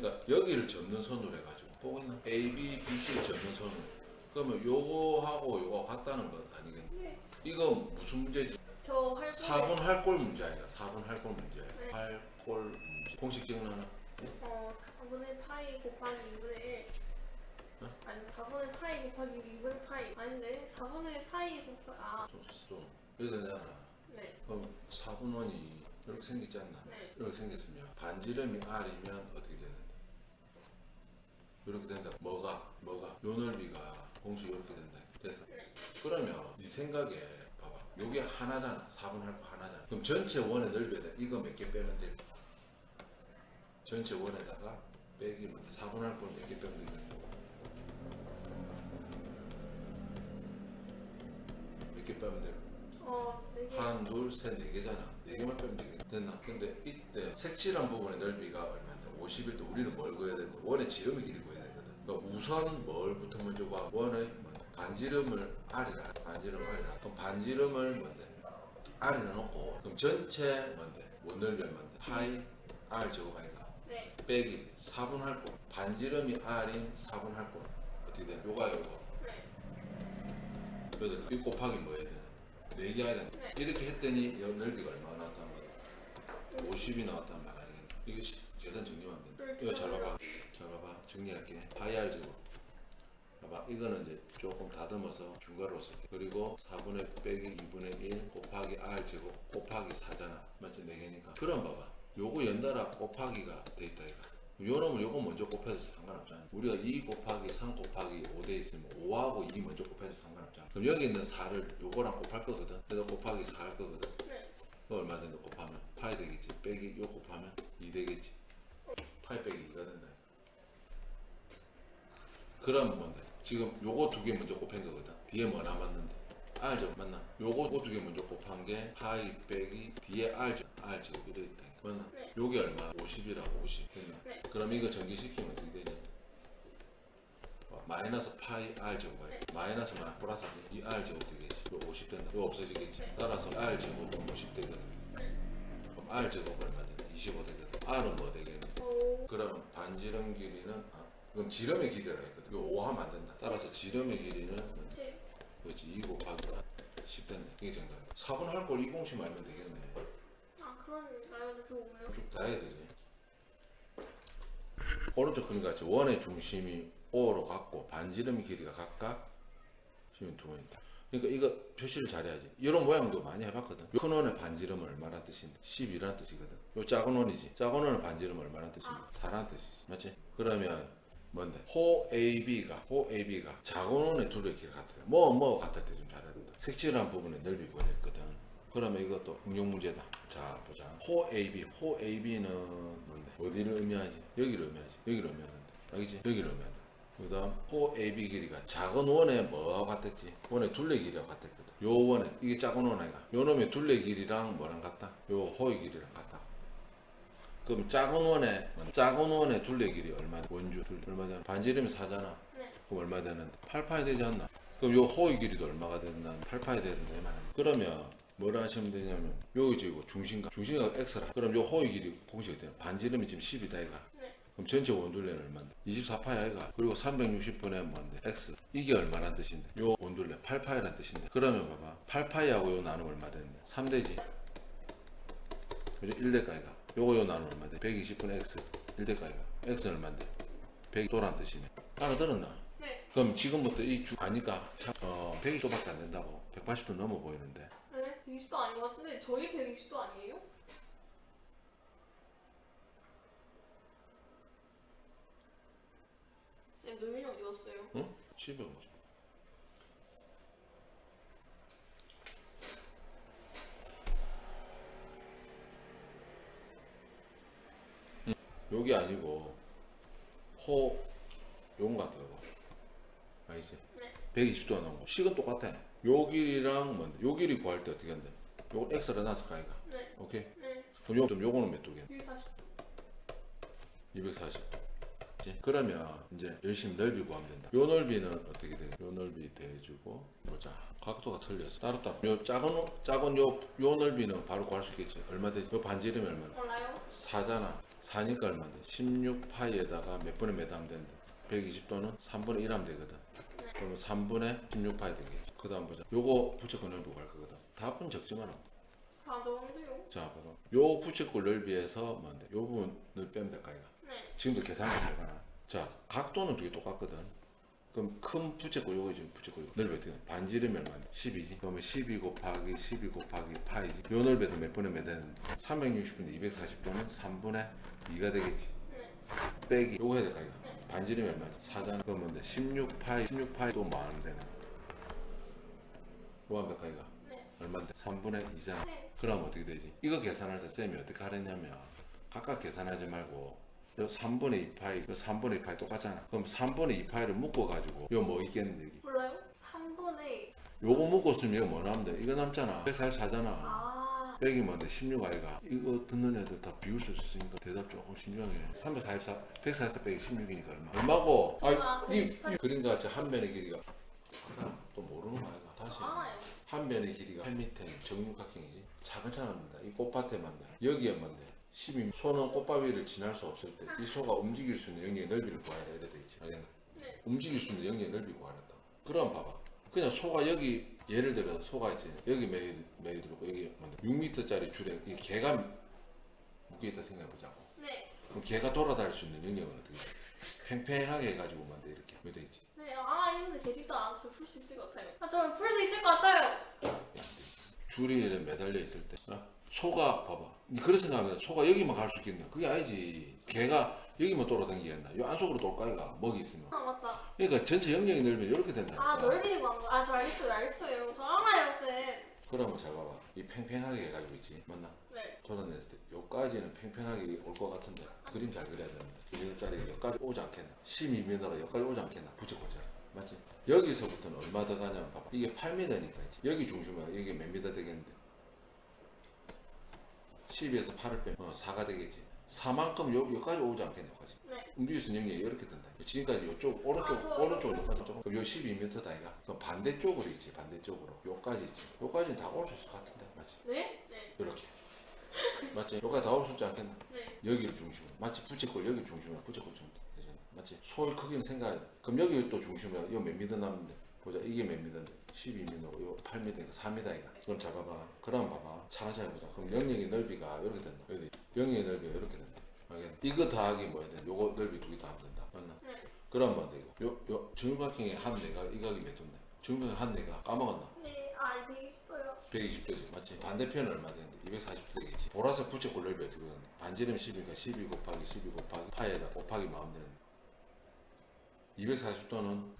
그러니까 여기를 접는 선으로 해가지고 보고 있나? A, B, B, C를 접는 선으로. 그러면 요거하고 요거 같다는 것 아니겠네? 네. 이거 무슨 문제지? 저할 4분 할골 문제 아니야? 4분 할골 문제. 네. 할골 문제. 공식 기억나나? 어 4분의 파이 곱하기 2분의 1 어? 아니 4분의 파이 곱하기 2분의 파이 아닌데 4분의 파이 곱하기 아 줬어. 이렇게 되잖아. 네. 그럼 4분원이 이렇게 생기지 않나? 네. 이렇게 생겼으면 반지름이 R이면 어떻게 되는데? 이렇게 된다. 뭐가? 뭐가? 요 넓이가 공식 이렇게 된다. 됐어. 네. 그러면 네 생각에 봐봐. 요게 하나잖아. 4분 할거 하나잖아. 그럼 전체 원의 넓이에다 이거 몇 개 빼면 돼? 전체 원에다가 빼기면 4분 할걸몇개 빼면 되겠네. 몇개 빼면 돼? 어 되게 한, 둘, 셋, 네 개잖아. 네 개만 빼면 되겠다. 됐나? 근데 이때 색칠한 부분의 넓이가 얼마인데? 50일 우리는 뭘 구해야 되는데? 원의 지름의 길이 구해야 되거든. 그러니까 우선 뭘부터 먼저 구하? 원의 뭐, 반지름을 R이라. 반지름 R이라. 그럼 반지름을 뭔데? R이라 놓고 그럼 전체 뭔데? 원 넓이 얼마인데? 파이 R 제곱 아닌가? 네. 빼기 4분 할 거. 반지름이 R인 4분 할 거. 어떻게 돼? 요가 요거. 네. 그래서 이 곱하기 뭐 해야 되는? 4개 해야 되는 네. 이렇게 했더니 여 넓이가 얼마가 나왔단 말이야? 50이 나왔단 말 아니겠어? 이거 시- 계산 정리하면 된다. 네, 이거 잘 봐봐. 잘 봐봐. 정리할게. 파이 R 제곱. 봐봐. 이거는 이제 조금 다듬어서 중괄호 쓸게. 그리고 4분의 빼기 2분의 1 곱하기 R 제곱 곱하기 4잖아. 맞지? 4개니까. 그럼 봐봐. 요거 연달아 곱하기가 돼 있다 이거. 요놈은 요거 먼저 곱해도 상관없잖아. 우리가 2 곱하기 3 곱하기 5돼 있으면 5하고 2 먼저 곱해도 상관없잖아. 그럼 여기 있는 4를 요거랑 곱할 거거든. 그래서 곱하기 4 할 거거든. 네. 그 얼마 된다 곱하면 파이 되겠지. 빼기 요 곱하면 2 되겠지. 파이 빼기 2가 된다. 그럼 뭔데? 지금 요거 두 개 먼저 곱한 거거든. 뒤에 뭐 남았는데? R죠 맞나? 요거 두 개 먼저 곱한 게 파이 빼기 뒤에 R죠 R죠 이래 있다. 맞나? 네. 요게 얼마? 50이라고 50 됐나? 네. 그럼 이거 전기시키면 어떻게 되냐? 어, 마이너스 파이 R 제곱 네. 마이너스 마 플러스 이 R 제곱 되겠지. 요 50 된다. 요 없어지겠지. 따라서 R 제곱은 50 되거든. 그럼 R 제곱 얼마 되나? 25 되거든. R은 뭐? 오. 그럼 반지름 길이는 아, 그럼 지름의 길이라 했거든. 이거 5 하면 안 된다. 따라서 지름의 길이는? 네. 그렇지 2 곱하기 10 됐네. 이게 정답이다. 4분 할걸 2공식 말면 되겠네. 아 그러니까요. 그거 뭐요? 쭉 다 해야 되지. 오른쪽 그림 같이 원의 중심이 O로 같고 반지름의 길이가 각각 10인 두 번이다. 그러니까 이거 표시를 잘해야지. 이런 모양도 많이 해봤거든. 요큰 원의 반지름은 얼마나 뜻인데? 12라는 뜻이거든. 요 작은 원이지. 작은 원의 반지름은 얼마나 뜻인데? 4라는 뜻이지. 맞지? 그러면 뭔데? 호 AB가 호 AB가 작은 원의 둘의 길이 같아. 뭐뭐 같을 때 좀 잘해야 된다. 색칠한 부분의 넓이 보냈거든. 그러면 이것도 응용 문제다. 자 보자. 호 AB, 호 AB는 뭔데? 어디를 의미하지? 여기를 의미하지. 여기를 의미하는데. 알겠지? 여기를 의미한다. 그 다음 호 AB 길이가 작은 원의 뭐와 같았지? 원의 둘레 길이와 같았거든. 요 원의 이게 작은 원 아이가. 요 놈의 둘레 길이랑 뭐랑 같다? 요 호의 길이랑 같다. 그럼 작은 원의 작은 원의 둘레 길이 얼마? 원주 둘 얼마 되나? 반지름이 4잖아. 네. 그럼 얼마 되는데? 8파이 되지 않나? 그럼 요 호의 길이도 얼마가 된다? 8파이 되는데 이 말이야. 그러면 뭐라 하시면 되냐면 요 이제 이거 중심각 중심각 x라. 그럼 요 호의 길이 공식이 돼요. 반지름이 지금 10이다 이가. 네. 그럼 전체 원둘레는 얼마인데? 24파이 아이가. 그리고 360분의 뭔데? x. 이게 얼마란 뜻인데? 요 원둘레 8파이란 뜻인데. 그러면 봐봐. 8파이하고 요 나누면 얼마 되는데? 3대지. 그죠? 1대가이가. 요거 요 나누면 얼마 돼? 120분의 x. 1대가이가. x는 얼마인데? 100도란 뜻이네. 알아들었나? 네. 그럼 지금부터 이 주 아니까 참, 어, 120도밖에 안 된다고. 180도 넘어 보이는데. 네. 120도 아닌 것 같은데 저희 120도 아니에요? 쌤 노민이 어디 갔어요? 응? 집에. 응. 여기 아니고 호용 같다고. 알지? 네. 120도 안 나오고 식은 똑같아. 요 길이랑 뭔데? 요 길이 구할 때 어떻게 한대? 요거 x를 놨을까 이가? 네. 오케이? 네. 그럼 요, 좀 요거는 몇 도겠? 140도. 240. 그치? 그러면 이제 열심히 넓이 구하면 된다. 요 넓이는 어떻게 되냐? 요 넓이 대주고 보자. 각도가 틀렸어. 따로 따로. 요 작은 작은 요 요 넓이는 바로 구할 수 있겠지. 얼마 되지? 요 반지름이 얼마나? 몰라요? 4잖아. 4니까 얼마인데? 16파이에다가 몇 분의 몇 하면 되는데? 120도는 3분의 1 하면 되거든. 그러면 3분의 16파이 되겠지. 그 다음 보자. 요거 부채꼴 넓이 구할 거거든. 답은 적지만 않아. 다 좋은데요? 자, 봐봐. 요 부채꼴 넓이에서 뭔데? 요 부분을 빼면 될까, 이거? 네. 지금도 계산을 해봐라. 자, 각도는 두 개 똑같거든. 그럼 큰 부채꼴 요거 지금 부채꼴 넓이 어떻게 돼? 반지름이 얼마인데? 12지. 그러면 12 곱하기 12 곱하기 파이지. 요 넓이도 몇 분의 몇 되는데? 360분의 240도는 3분의 2가 되겠지. 네. 빼기 요거 해야 될까 이거? 반지름이 얼마지? 4잖아. 그러면 뭔데? 16파이 16파이 또 뭐 하는 되나? 뭐 하면 될까 이거? 네. 얼마인데? 3분의 2잖아. 네. 그럼 어떻게 되지? 이거 계산할 때 쌤이 어떻게 하랬냐면 각각 계산하지 말고 요 3분의 2파이, 요 3분의 2파이 똑같잖아. 그럼 3분의 2파이를 묶어가지고 요 뭐 있겠는데 여기? 몰라요? 3분의 요거 묶었으면 이거 뭐 남는데? 이거 남잖아. 144잖아. 아 빼기 뭔데? 16 아이가. 이거 듣는 애들 다 비울 수 있으니까 대답 조금 신중해. 344, 144 빼기 16이니까 얼마? 얼마고? 아, 니, 그니 그러니까 저한 면의 길이가 아까 또 모르는 거 아이가. 다시. 알아요. 한 면의 길이가 8m 정육각형이지 작은 차납니다 이 꽃밭에 만다 여기에 뭔데 12m 소는 꽃바위를 지날 수 없을 때 이 소가 움직일 수 있는 영역의 넓이를 구하라 이래 돼 있지 알겠나? 네. 움직일 수 있는 영역의 넓이 구하랬다 그럼 봐봐 그냥 소가 여기 예를 들어 소가 있지 여기 메이 들고 여기 뭔데 6m짜리 줄에 이 개가 묶여 있다 생각해 보자고 네. 그럼 개가 돌아다닐 수 있는 영역은 어떻게 돼? 팽팽하게 해가지고 만데 이렇게 왜돼 있지 네. 아 이분들 계시도 않아서 풀수 있을 것 같아요. 아 저는 풀수 있을 것 같아요. 줄이 이렇게 매달려 있을 때 어? 소가 봐봐. 니 그런 생각하면 소가 여기만 갈 수 있겠냐 그게 아니지. 개가 여기만 돌아다니겠나? 요 안쪽으로 돌까 이가 먹이 있으면. 아 맞다. 그러니까 전체 영역이 넓으면 이렇게 된다. 아 넓이고 한 거. 아저 알겠어요. 알겠어요. 저 알아요 쌤. 그러면 잘 봐봐. 이 팽팽하게 해가지고 있지. 맞나? 네. 돌아냈을 때 요까지는 팽팽하게 올 것 같은데 그림 잘 그려야 되는데 1짜리 여기까지 오지 않겠나? 12m가 여기까지 오지 않겠나? 붙여보자 맞지? 여기서부터는 얼마 더 가냐면 봐봐. 이게 8m니까 있지. 여기 중심이야 여기 몇 미터 되겠는데 12에서 8을 빼면 어, 4가 되겠지. 4만큼 요, 여기까지 오지 않겠냐 여기까지. 네. 있는 영역이 이렇게 된다. 지금까지 요쪽 오른쪽 아, 저 오른쪽으로 이렇게 여기까지 쪽 그럼 요 12m 다이가. 그럼 반대쪽으로 있지 반대쪽으로. 요까지 있지. 요까지는 다 올 수 있을 것 같은데 맞지? 네? 네. 이렇게. 맞지? 요까지 다 올 수 있지 않겠나 네. 여기를 중심으로. 마치 부채꼴 여기 중심으로. 부채꼴 좀 되잖아. 맞지? 소의 크기는 생각해. 그럼 여기 또 중심으로. 이거 몇 미터 남는데 보자. 이게 몇 미터인데? 12미터 이거 8미터니까 4미터이가 그럼 잡아봐. 그럼 봐봐. 차근차기 보자. 그럼 영역의 넓이가 이렇게 된다. 여기 영역의 넓이가 이렇게 된다. 알겠나 이거 더하기 뭐야 돼 요거 넓이 두 개 더하면 된다. 맞나? 네. 그럼 뭔데 이거 요, 요 정육각형의 한 내가 이 각이 몇 도인데? 정육각형 한 내가 까먹었나? 네. 아 이게 있어요. 120도지. 맞지? 반대편은 얼마 되는데? 240도 되겠지. 보라색 부채꼴 넓이 어떻게 되는데? 반지름 10이니까 12 곱하기 12 곱하기 파에다 곱하기 마음 되는 240도는 3분의 2.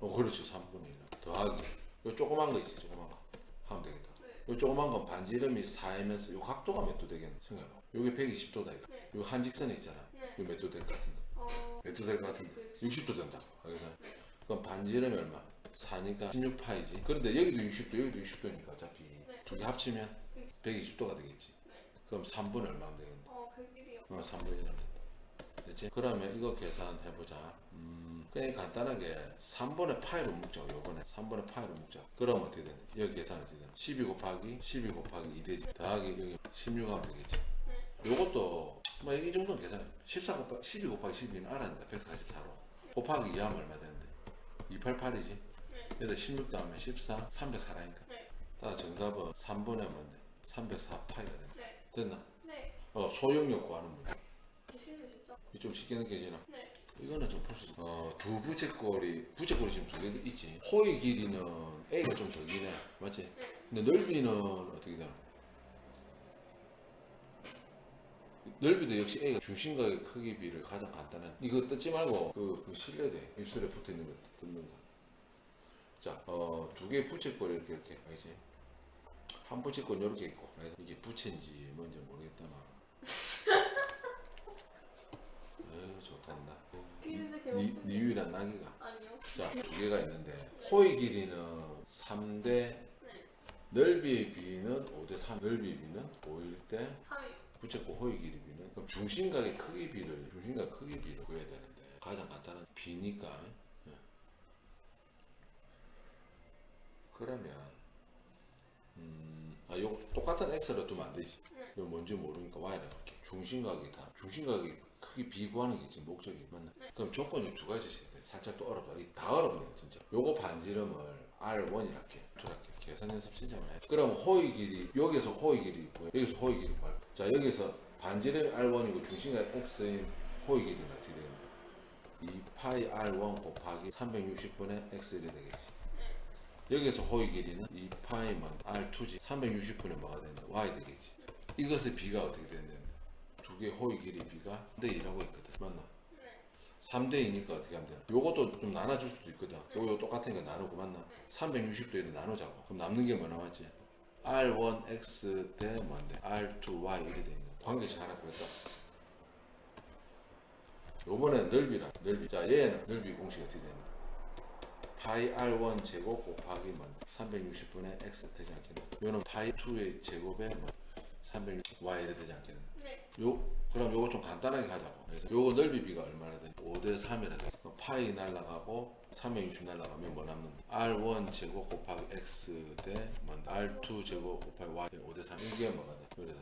어 그렇지 3분의 1 더하기 요 조그만 거 있지 조그만 거 하면 되겠다 네. 요 조그만 건 반지름이 4이면서 요 각도가 몇 도 되겠네 생각해봐 요게 120도다 이거 네. 요 한직선이 있잖아 네. 요몇 도 될 것 같은데 어. 몇도 될 것 같은데 60도 된다 알겠어? 그럼 반지름이 얼마? 4니까 16파이지 그런데 여기도 60도 여기도 60도니까 어차피 네. 두개 합치면 120도가 되겠지 네. 그럼 3분의 얼마 하면 되겠네 어 100일이요. 어 3분의 1 하면 된다 됐지? 그러면 이거 계산해보자 음 그냥 간단하게 3분의 파이로 묶자 요번에 3분의 파이로 묶자 그럼 어떻게 되냐 여기 계산 어떻게 되냐 12 곱하기 12 곱하기 2 되지 더하기 여기 16 하면 되겠지 요것도 뭐 이 정도는 계산해 14 곱하기 12 곱하기 12는 알아야 된다 144로 곱하기 2 하면 얼마 되는데 288이지 네. 여기다 16 더하면 14 304라니까 네. 따라 정답은 3분의 뭔데 304 파이가 된다 네. 됐나? 네. 어 소형력 구하는 문제 대신에 진짜. 이게 좀 쉽게 느껴지나? 네. 이거는 좀 풀 수 있어 어, 두 부채꼴이 부채꼴이 지금 두 개 있지 호의 길이는 A가 좀 더 기네 맞지? 근데 넓이는 어떻게 되나? 넓이도 역시 A가 중심각의 크기 비를 가장 간단한 이거 뜯지 말고 그, 그 실내대 입술에 붙어 있는 거 뜯는 거. 자, 어, 두 개의 부채꼴 이렇게 이렇게 알지? 한 부채꼴 이렇게 있고? 이게 부채인지 뭔지 모르겠다만. 에휴 좋단다. 퀴즈 니. 니 유일한 낙이가. 아니요. 자, 두 개가 있는데 호의 길이는 3대 네. 넓이의 비는 5대 3 넓이의 비는 5일 때 3위. 부채꼴 호의 길이 비는 그럼 중심각의 크기 비를 중심각 크기 비를 구해야 되는데 가장 간단한 비니까 예. 그러면 음, 아, 요 똑같은 x를 두면 안 되지. 네. 이거 뭔지 모르니까 y를 할게. 중심각이 다 중심각이 크게 비구하는 게 지금 목적이 맞나? 그럼 조건이 두 가지씩 돼. 살짝 또 어렵다. 이다 어렵네 진짜. 요거 반지름을 R1이랄게. 이렇게 계산 연습 진짜 많이 해. 그럼 호의 길이 여기서 호의 길이 있고 여기서 호의 길이 구할. 자 여기서 반지름 R1이고 중심각 X인 호의 길이는 어떻게 되는데? 2 파이 R1 곱하기 360분의 X이 되겠지. 여기서 호의 길이는 2 파이만 R2지 360분의 뭐가 된다? Y 되겠지. 이것의 비가 어떻게 되는 개 호의 길이 비가 3대 2라고 했거든. 맞나? 3대 2니까 어떻게 하면 되나? 요것도 좀 나눠줄 수도 있거든. 요거 똑같은 거 나누고 맞나? 360도 이렇게 나누자고. 그럼 남는 게 뭐 남았지? R1X 대 뭔데? R2Y 이렇게 돼 있는 거. 관계식 하나 그랬다. 요번엔 넓이라 넓이. 자 얘는 넓이 공식 어떻게 되는데? 파이 R1 제곱 곱하기 뭐 360분의 X 되지 않겠나? 요는 파이 2의 제곱에 뭐 360Y 이래 되지 않겠나? 네. 요 그럼 요거 좀 간단하게 하자고. 그래서 요거 넓이 비가 얼마나 돼? 5대 3이라 돼. 파이 날라가고 360 날라가면 뭐 남는다? R1 제곱 곱하기 X 대 뭔데? R2 제곱 곱하기 Y 5대 3 이게 뭐가 돼? 그래서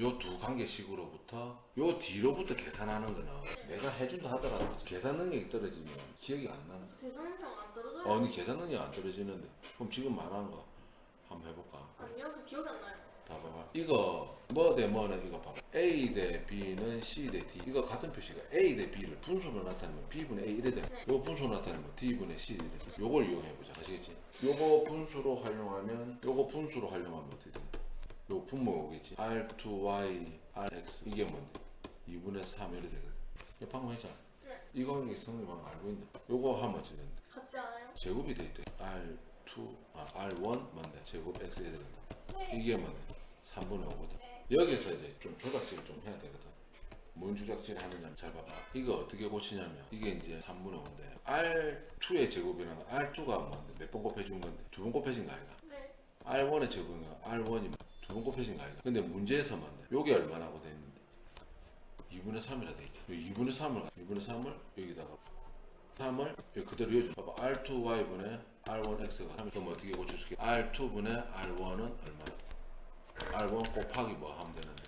요 두 관계식으로부터 요 뒤로부터 계산하는 거는 내가 해준다 하더라도 계산 능력이 떨어지면 기억이 안 나는 거야. 계산상 안 떨어져요? 어, 니 계산 능력 안 떨어지는데 그럼 지금 말한 거 한번 해볼까? 아니요, 저 기억이 안 나요. 다 봐봐. 이거 뭐 대 뭐는 이거 봐봐. A 대 B는 C 대 D. 이거 같은 표시가 A 대 B를 분수로 나타내면 B분의 A 이래 돼. 요거 분수로 나타내면 D분의 C 이래 돼. 요걸 이용해 보자. 아시겠지? 요거 분수로 활용하면 요거 분수로 활용하면 어떻게 돼? 요거 분모 오겠지. R2Y RX 이게 뭔데? 2분의 3 이래 되거든. 방금 했잖아. 네. 이거 하는 게 성립 방금 알고 있는데. 요거 하면 어찌 된다? 같지 않아요? 제곱이 돼 있대. R2 아 R1 뭔데? 제곱 X 이래 된다. 네. 이게 뭔데? 3분의 5거든. 네. 여기서 이제 좀 조작질을 좀 해야 되거든. 뭔 조작질 하느냐면 잘 봐봐. 이거 어떻게 고치냐면 이게 이제 3분의 5인데 R2의 제곱이랑 R2가 뭔데? 몇 번 곱해준 건데? 두 번 곱해진 거 아이가? 네. R1의 제곱이랑 R1이 두 번 곱해진 거 아이가? 근데 문제에서 뭔데? 요게 얼마라고 돼 있는데? 2분의 3이라 돼 있죠. 2분의 3을 2분의 3을 여기다가 3을 여기 그대로 이어줘. 봐봐. R2Y분의 R1X가 3 그럼 어떻게 고칠 수 있게? R2분의 R1은 얼마? R1 곱하기 뭐 하면 되는데?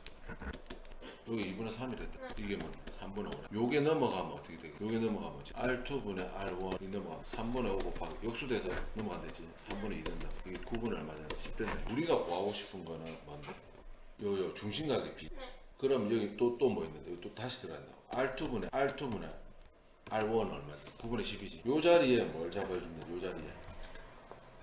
여기 2분의 3이랬다. 이게 뭐냐? 3분의 5라 요게 넘어가면 어떻게 되겠어? 요게 넘어가면 뭐지? R2분의 R1이 넘어가면 3분의 5 곱하기 역수돼서 넘어가면 되지. 3분의 2 된다. 이게 9분의 얼마 되나 10 된다 우리가 구하고 싶은 거는 뭔데? 요 요 중심각의 비. 네. 그럼 여기 또 또 뭐 있는데? 또 다시 들어간다 R2분의 R2분의 R1은 얼마지? 9분의 10이지. 요 자리에 뭘 잡아주면 돼? 요 자리에.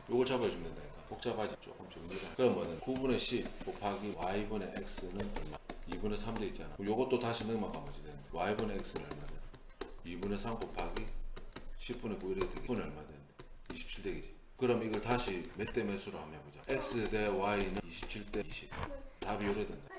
요걸 잡아주면 된다니까 복잡하지. 조금 정리를 뭐는 9분의 10 곱하기 y분의 x는 얼마? 2분의 3 돼 있잖아. 요것도 다시 넘어가면 되는데 y분의 x는 얼마 돼 2분의 3 곱하기 10분의 9 이렇게 되겠지. 10분의 얼마 되는데? 27 되겠지. 그럼 이걸 다시 몇 대 몇으로 한번 해보자. x 대 y는 27 대 20 답이 요래 된다